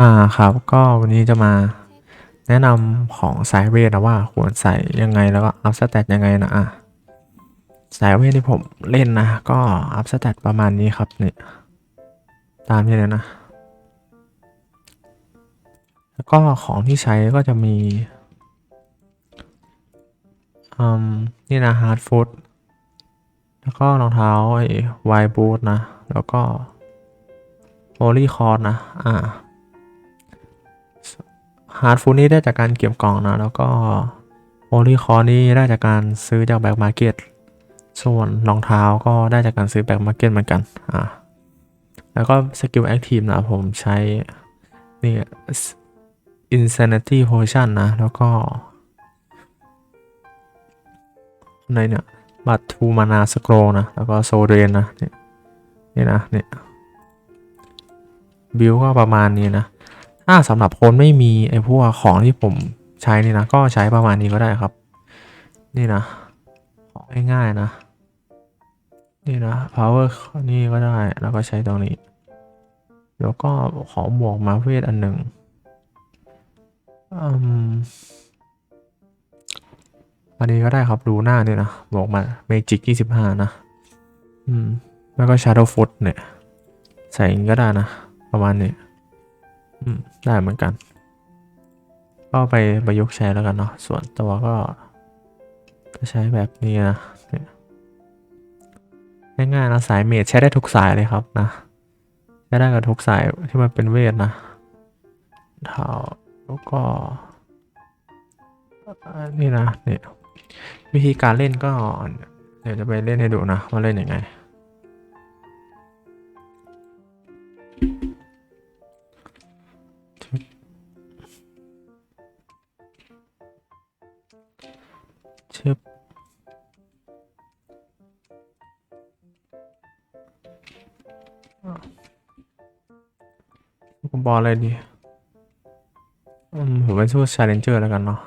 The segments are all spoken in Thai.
อ่าครับ ก็วันนี้จะมาแนะนำของสายเวทนะว่าควรใส่ยังไงแล้วก็อัพสเตตยังไงนะอะสายเวทที่ผมเล่นนะ ก็อัพสเตตประมาณนี้ครับเนี่ยตามนี้เลยนะ แล้วก็ของที่ใช้ก็จะมีอืมนี่นะฮาร์ดฟูดแล้วก็รองเท้าไอ้ไวบูทนะ แล้วก็โอลี่คอร์นะ อ่า ฮาร์ดฟูดนี่ได้จากการเก็บกล่องนะ แล้วก็โอลีคอนี่ได้จากการซื้อจากแบ็กมาร์เก็ตส่วนรองเท้าก็ได้จากการซื้อแบ็กมาร์เก็ตเหมือนกันอ่าแล้วก็สกิลแอคทีฟนะผมใช้ นี่ insanity potion นะ แล้วก็ ในเนี่ยบัตทูมานาสโครนะ แล้วก็โซเรนนะ นี่นี่นะเนี่ยบิวก็ประมาณนี้นะ ถ้าสำหรับคนไม่มีไอ้พวกของที่ผมใช้นี่นะ ก็ใช้ประมาณนี้ก็ได้ครับ นี่นะของง่ายๆนะ นี่นะ power นี่ก็ได้ แล้วก็ใช้ตรงนี้ แล้วก็ขอหมวกมาเวทอันหนึ่งอืมอันนี้ก็ได้ครับดูหน้าเนี่ยนะหมวกมาเมจิกยี่สิบห้านะ อืม แล้วก็ shadow foot เนี่ย ใส่ก็ได้นะ ประมาณนี้ อืม ได้เหมือนกัน ก็ไปประยุกต์ใช้แล้วกันเนาะ ส่วนตัวก็ก็ใช้แบบนี้นะง่ายๆนะสายเมดใช้ได้ทุกสายเลยครับนะใช้ได้กับทุกสายที่มันเป็นเวทนะเท้าแล้วก็นนี่นะเนี่ยวิธีการเล่นก็ เดี๋ยวจะไปเล่นให้ดูนะว่าเล่นยังไง ชึบผมบอลอะไรดีอืมผมเป็นสู้ชาเลนเจอร์แล้วกันเนาะ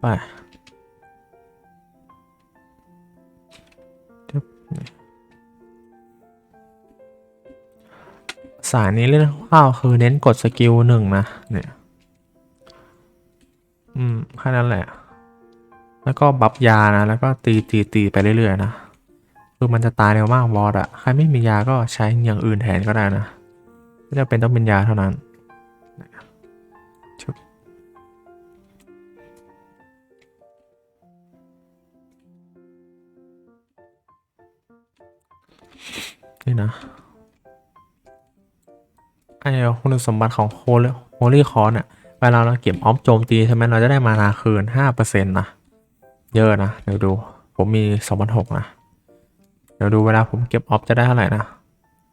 ไป สายนี้เล่นคร่าวคือเน้นกดสกิลหนึ่งนะเนี่ยอืมแค่นั้นแหละ แล้วก็บัฟยานะ แล้วก็ตีตีตีไปเรื่อยๆนะคือมันจะตายเร็วมากบอสอะใครไม่มียาก็ใช้อย่างอื่นแทนก็ได้นะไม่จำเป็นต้องเป็นยาเท่านั้นชุบนี่นะ ไอ้คุณสมบัติของโฮลโฮลี่คอร์เนี่ยเวลาเราเก็บออฟโจมตีใช่ไหมเราจะได้มานาคืน5%นะเยอะนะเดี๋ยวดูผมมี2,600นะเดี๋ยวดูเวลาผมเก็บออฟจะได้เท่าไหร่นะ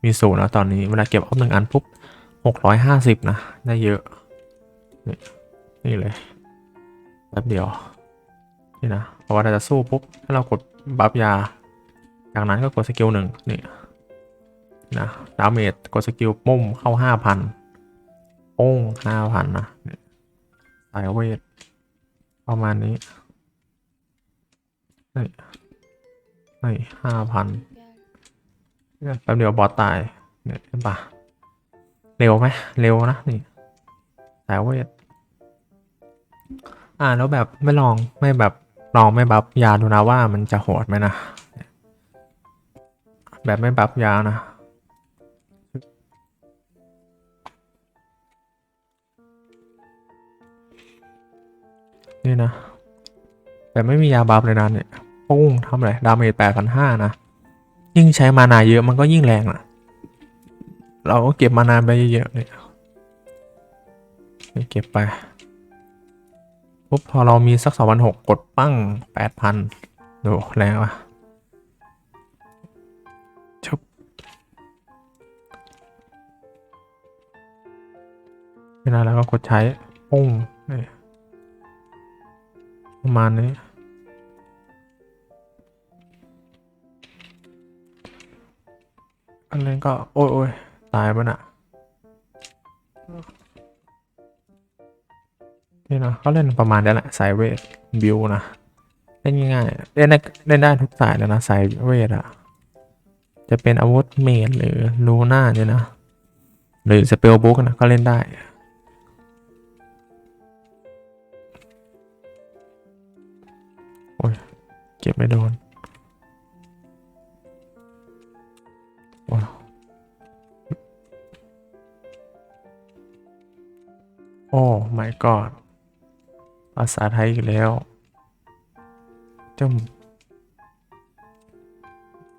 มีศูนย์แล้วตอนนี้เวลาเก็บออฟหนึ่งอันปุ๊บ650 นะ ได้เยอะ นี่นี่เลยแป๊บเดียว นี่นะเพราะว่าเราจะสู้ปุ๊บถ้าเรากดบัฟยาจากนั้นก็กดสกิลหนึ่งนี่ นะดาเมจกดสกิลปุ้มเข้า5,000โป้ง5,000นะนี่สายเวท ประมาณนี้นี่นี่ห้าพันแป๊บเดียวบอสตายเนี่ยเห็นปะเร็วไหมเร็วนะนี่แต่เวท อ่าแล้วแบบไม่ลองไม่แบบลองไม่บัฟยาดูนะว่ามันจะโหดไหมนะ แบบไม่บัฟยานะ นี่นะ แต่ไม่มียาบัฟเลยนะเนี่ยปุ้งทำอะไรดาเมจแปดพันห้านะ ยิ่งใช้มานาเยอะมันก็ยิ่งแรงอะเราก็เก็บมานาไปเยอะๆเนี่ยเก็บไปปุ๊บพอเรามีสักสองพันหกกดปั้งแปดพันดูแรงว่ะชุบเวลาแล้วก็กดใช้ปุ้งเนี่ย ประมาณนี้อันนั้นก็ โอ้ยโอ้ยตายปะน่ะนี่นะก็เล่นประมาณนี้แหละสายเวทบิวนะเล่นง่ายๆเล่นได้เล่นได้ทุกสายเลยนะสายเวทอะจะเป็นอาวุธเมจหรือลูน่าเนี่ยนะ หรือสเปลบุ๊กนะก็เล่นได้ เก็บไม่โดน ว้าว โอ้ my god ภาษาไทยอีกแล้วจุ่ม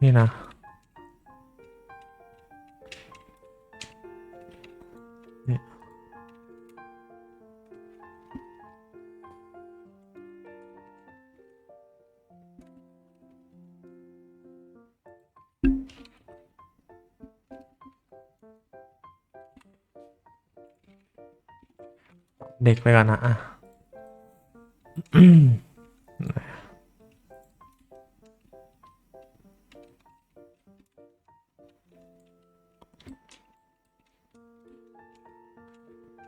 นี่นะ เด็กไปก่อนนะอะ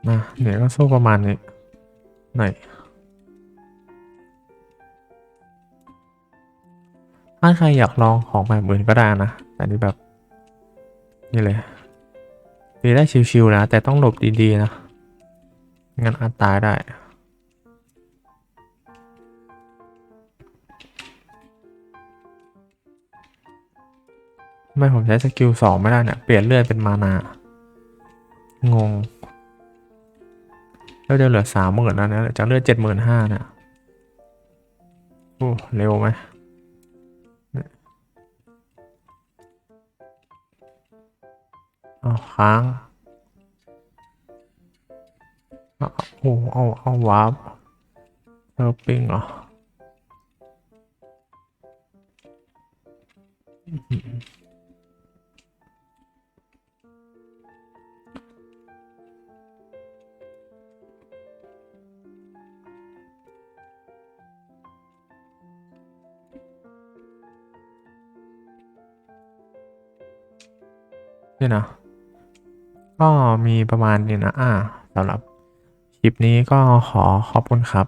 นะเหนือก็สู้ประมาณนี้หน่อยถ้าใครอยากลองของแบบอื่นก็ได้นะ แต่นี่แบบ นี่เลยตีได้ชิวๆนะ แต่ต้องหลบดี ๆ นะ งั้นอาจตายได้ทำไมผมใช้สกิลสองไม่ได้เนี่ย เปลี่ยนเลือดเป็นมานา งง แล้วเดี๋ยวเหลือสามหมื่นแล้วนะจากเลือดเจ็ดหมื่นห้าเนี่ยโอ้เร็วไหมเอาค้าง โอ้เอาเอาวาร์ปเออปิงเหรออื้อหือนี่นะก็มีประมาณนี้นะ อ่าสำหรับ คลิปนี้ก็ขอขอบคุณครับ